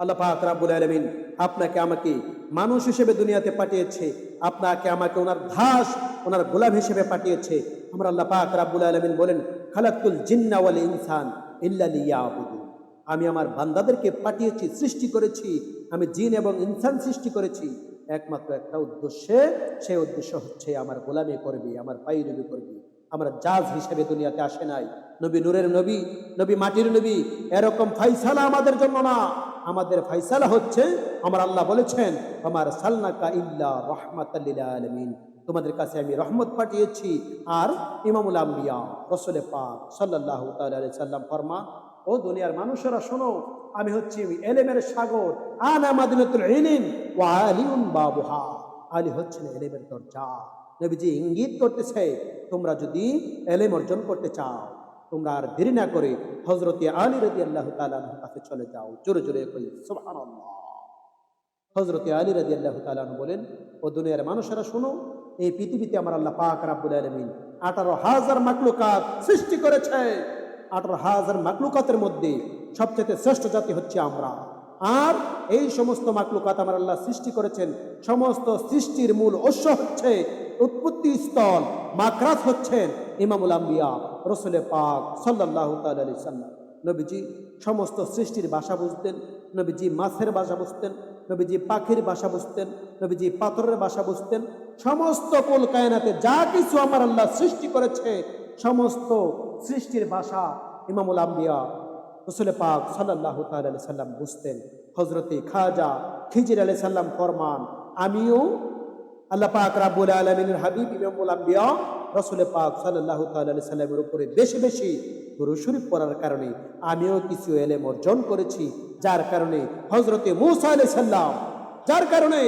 আল্লাহ পাক রাব্বুল আলামিন আপনাকে আমাকে মানুষ হিসেবে দুনিয়াতে পাঠিয়েছে। আপনাকে আমাকে ওনার দাস ওনার গোলাম হিসেবে পাঠিয়েছে। আমরা আল্লাহ পাক রাব্বুল আলামিন বলেন খালাকুল জিন্না ওয়াল ইনসান ইল্লা লিয়াবুদুন। আমি আমার বান্দাদেরকে পাঠিয়েছি, সৃষ্টি করেছি। আমি জিন এবং ইনসান সৃষ্টি করেছি। একমাত্র একটা উদ্দেশ্যে সেই উদ্দেশ্য হচ্ছে আমার গোলামি করবি, আমার পাইরবি করবি। আমরা জাজ হিসেবে দুনিয়াতে আসে নাই। নবী নূরের নবী নবী মাটির নবী, এরকম ফাইসালা আমাদের জন্য না। আমাদের ফাইসালা হচ্ছে, আমার আল্লাহ বলেছেন আমার সালনাকা ইল্লা রহমাতাল্লিল আলমিন। তোমাদের কাছে আমি রহমত পাঠিয়েছি। আর ইমামুল আম্বিয়া রসলে পাক সাল্লাহ তালি সাল্লাম ফরমা, ও দুনিয়ার মানুষেরা, শোনো, আমি হচ্ছি এলেমের সাগর। আনা মাদিনাতুল ওয়া আলিউন বাবুহা। আলী হচ্ছেন এলেমের দরজা। নবীজি ইঙ্গিত করতেছে, তোমরা যদি এলেম অর্জন করতে চাও তোমরা আর দেরি না করে হজরত আলী রদি আল্লাহ তালার কাছে চলে যাও। জোরে জোরে হজরত আলী রদি আল্লাহ তালান বলেন, ও দুনিয়ার মানুষেরা শোনো, এই পৃথিবীতে আমার আল্লাহ পাক রাব্বুল আলমিন আঠারো হাজার মাকলুকাত সৃষ্টি করেছে। আঠারো হাজার মাকলুকাতের মধ্যে সবচেয়ে শ্রেষ্ঠ জাতি হচ্ছে আমরা। আর এই সমস্ত মাকলুকাত আমার আল্লাহ সৃষ্টি করেছেন, সমস্ত সৃষ্টির মূল উৎস হচ্ছে উৎপত্তি স্থল মাকরাত হচ্ছেন ইমামুল আম্বিয়া। রসুলে পাক সাল্লাহ আলি সাল্লাম। নবীজি সমস্ত সৃষ্টির ভাষা বুঝতেন, নবীজি মাছের ভাষা বুঝতেন, নবীজি পাখির ভাষা বুঝতেন, নবীজি পাথরের ভাষা বুঝতেন। সমস্ত কুল কায়নাতে যা কিছু আমার আল্লাহ সৃষ্টি করেছে, সমস্ত সৃষ্টির ভাষা ইমামুল আম্বিয়া রসুল পাক সাল্লাহ তালি সাল্লাম বুঝতেন। হজরতে খাজা খিজির আলি সাল্লাম ফরমান, আমিও আল্লাহ পাক রাব্বুল আলমিনের হাবিব ইমামুল আম্বিয়া রসুল পাক সাল্লাহ তালি সাল্লামের উপরে বেশি বেশি গুরু পড়ার কারণে আমিও কিছু এলেম অর্জন করেছি, যার কারণে হজরতে মুসা আলি সাল্লাম যার কারণে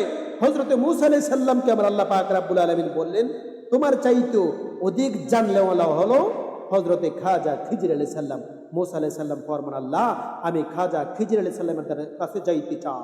হজরতে মুসা আলি সাল্লামকে আমার আল্লাহ পাক রাব্বুল আলমিন বললেন, তোমার চাইতো অধিক জানলেওয়ালা হলো হজরতে খাজা খিজির আলি সাল্লাম মোসা আলি সাল্লাম ফরমান, আল্লাহ, আমি খাজা খিজির আলি সাল্লামের কাছে যাইতে চাই।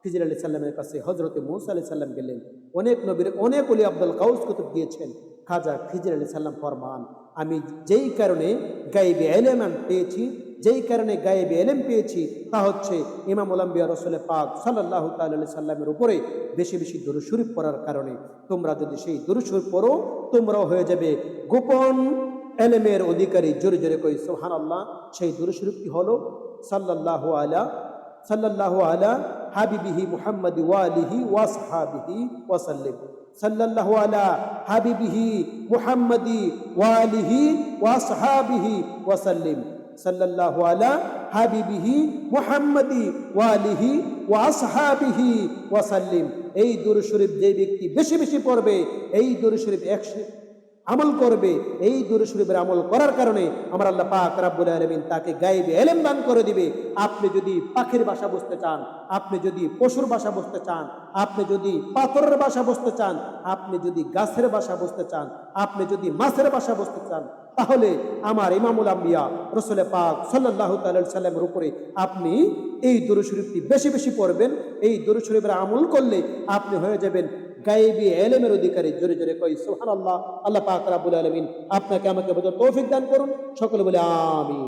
খিজির আলি সাল্লামের কাছে হজরতে মৌসা আলি সাল্লাম গেলেন। অনেক নবীর অনেক অলি আব্দুল কাউস কুতুব গিয়েছেন। খাজা খিজির আলি সাল্লাম ফরমান, আমি যেই কারণে গাইবে এলেম পেয়েছি, যেই কারণে গায়েবে এলেম পেয়েছি, তা হচ্ছে ইমাম উলাম্বিয়া রসুলের পাক সাল্লাহ তাল্লি সাল্লামের উপরে বেশি বেশি দুরুশরীফ পড়ার কারণে। তোমরা যদি সেই দুরুশরীফ পড়ো, তোমরাও হয়ে যাবে গোপন এলেমের অধিকারী। জোরে জোরে কই সোহান আল্লাহ সেই দুরুশরীফটি হলো সাল্লাহ আলা সাল্লাহ আলা হাবিবিহি মুহাম্মদ ওয়ালিহি ওয়াসহাবিহি ওয়াসাল্লিম সাল্লাল্লাহু আলা হাবিবিহি মুহাম্মদি ওয়ালিহি ওয়াসহাবিহি ওয়াসাল্লিম সাল্লাল্লাহু আলা হাবিবিহি মুহাম্মদি ওয়ালিহি ওয়াসহাবিহি ওয়াসাল্লিম এই দুরূদ শরীফ যে ব্যক্তি বেশি বেশি পড়বে এই দুরূদ শরীফ একশো আমল করবে, এই দুরূদ শরীফের আমল করার কারণে আমার আল্লাহ পাক রাব্বুল আলামিন তাকে গায়েবে এলেম দান করে দিবে। আপনি যদি পাখির বাসা বুঝতে চান, আপনি যদি পশুর বাসা বুঝতে চান, আপনি যদি পাথরের বাসা বুঝতে চান, আপনি যদি গাছের বাসা বুঝতে চান, আপনি যদি মাছের বাসা বুঝতে চান, তাহলে আমার ইমামুল আম্বিয়া, রসুল পাক সাল্লাহ সাল্লামের উপরে আপনি এই দরু শরীফটি বেশি বেশি পড়বেন। এই দরু শরীফের আমল করলে আপনি হয়ে যাবেন গায়েবী এলেমের অধিকারী জোরে জোরে কই সুহান আল্লাহ আল্লাহ পাক রাবুল আলমিন, আপনাকে আমাকে বোঝার তৌফিক দান করুন। সকলে বলে আমি